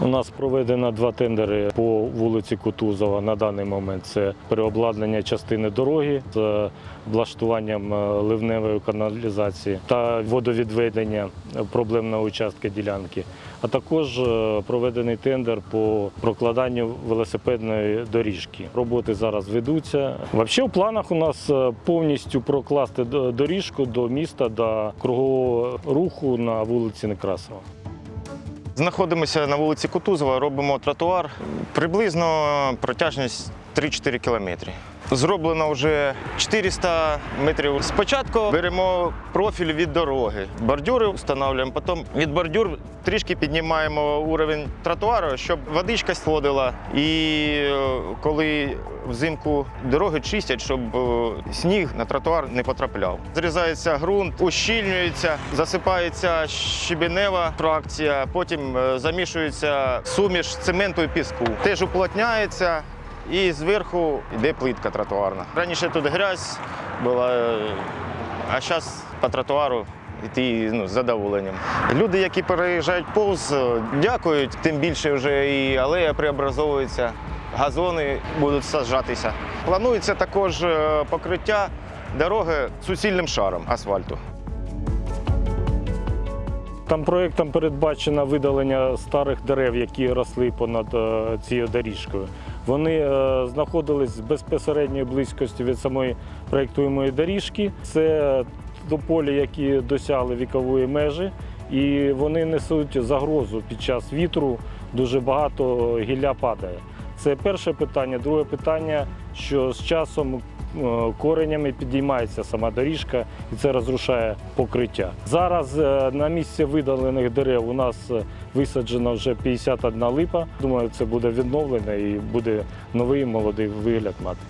У нас проведено два тендери по вулиці Кутузова. На даний момент це переобладнання частини дороги з влаштуванням е, ливневої каналізації та водовідведення проблемного участка ділянки. А також е, проведений тендер по прокладанню велосипедної доріжки. Роботи зараз ведуться. Взагалі, в планах у нас е, повністю прокласти доріжку до міста до кругового руху на вулиці Некрасова. Знаходимося на вулиці Кутузова, робимо тротуар. Приблизно протяжність 3-4 кілометри. Зроблено вже 400 метрів. Спочатку беремо профіль від дороги, бордюри встановлюємо, потім від бордюр трішки піднімаємо уровень тротуару, щоб водичка сходила. І е, коли взимку дороги чистять, щоб е, сніг на тротуар не потрапляв. Зрізається ґрунт, ущільнюється, засипається щебенева фракція, потім е, замішується суміш цементу і піску. Теж уплотняється і зверху йде плитка тротуарна. Раніше тут грязь була, а зараз по тротуару йти ну, з задоволенням. Люди, які переїжджають повз, дякують, тим більше вже і алея преобразовується, газони будуть саджатися. Планується також е, покриття дороги суцільним шаром асфальту. Там проєктом передбачено видалення старих дерев, які росли понад е, цією доріжкою. Вони е, знаходились безпосередньої близькості від самої проєктуємої доріжки. Це тополі, які досягли вікової межі, і вони несуть загрозу під час вітру. Дуже багато гілля падає. Це перше питання. Друге питання, що з часом коренями підіймається сама доріжка і це розрушає покриття. Зараз е, на місці видалених дерев у нас е, висаджено вже 51 липа. Думаю, це буде відновлено і буде новий молодий вигляд мати.